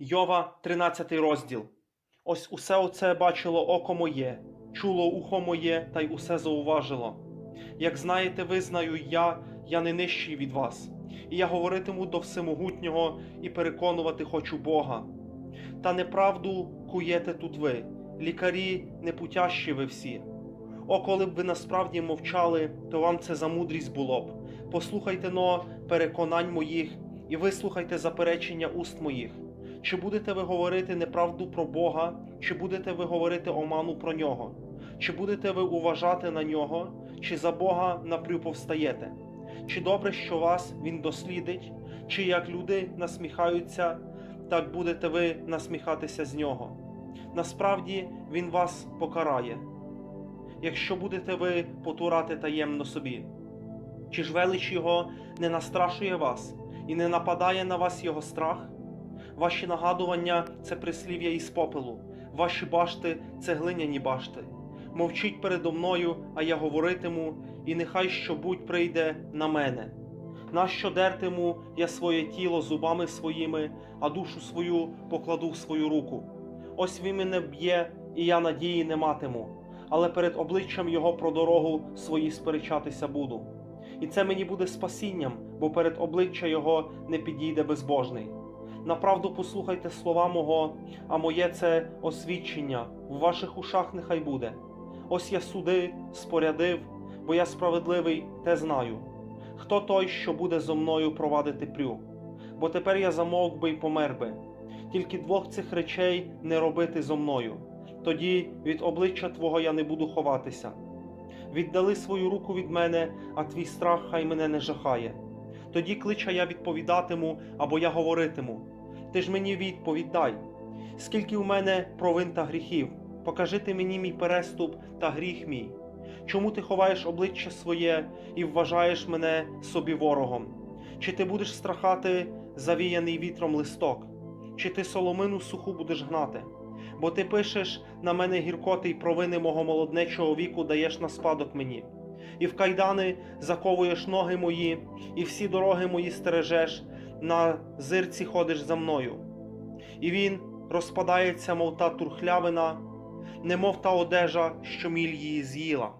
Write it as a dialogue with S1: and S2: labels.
S1: Йова, 13 розділ. Ось усе оце бачило око моє, чуло ухо моє, та й усе зауважило. Як знаєте, визнаю я, я не нижчий від вас, і я говоритиму до всемогутнього і переконувати хочу Бога. Та неправду куєте тут ви, лікарі непутящі ви всі. О, коли б ви насправді мовчали, то вам це за мудрість було б. Послухайте но переконань моїх і вислухайте заперечення уст моїх. Чи будете ви говорити неправду про Бога, чи будете ви говорити оману про нього? Чи будете ви уважати на нього, чи за Бога напрю повстаєте? Чи добре, що вас Він дослідить, чи як люди насміхаються, так будете ви насміхатися з нього? Насправді Він вас покарає, якщо будете ви потурати таємно собі. Чи ж велич Його не настрашує вас і не нападає на вас Його страх? Ваші нагадування це прислів'я із попелу, ваші башти це глиняні башти. Мовчіть передо мною, а я говоритиму, і нехай що будь прийде на мене. Нащо дертиму я своє тіло зубами своїми, а душу свою покладу в свою руку. Ось він мене б'є, і я надії не матиму, але перед обличчям його про дорогу свої сперечатися буду. І це мені буде спасінням, бо перед обличчя його не підійде безбожний. Направду послухайте слова мого, а моє це освідчення, в ваших ушах нехай буде. Ось я суди спорядив, бо я справедливий, те знаю. Хто той, що буде зо мною провадити прю? Бо тепер я замовк би й помер би. Тільки двох цих речей не робити зо мною. Тоді від обличчя Твого я не буду ховатися. Віддали свою руку від мене, а твій страх хай мене не жахає. Тоді клича я відповідатиму або я говоритиму. Ти ж мені відповідь дай. Скільки в мене провин та гріхів, покажи ти мені мій переступ та гріх мій. Чому ти ховаєш обличчя своє і вважаєш мене собі ворогом? Чи ти будеш страхати завіяний вітром листок, чи ти соломину суху будеш гнати? Бо ти пишеш на мене гіркоти й провини мого молоднечого віку даєш на спадок мені, і в кайдани заковуєш ноги мої, і всі дороги мої стережеш, на зирці ходиш за мною. І він розпадається, мов та турхлявина, немов та одежа, що міль її з'їла.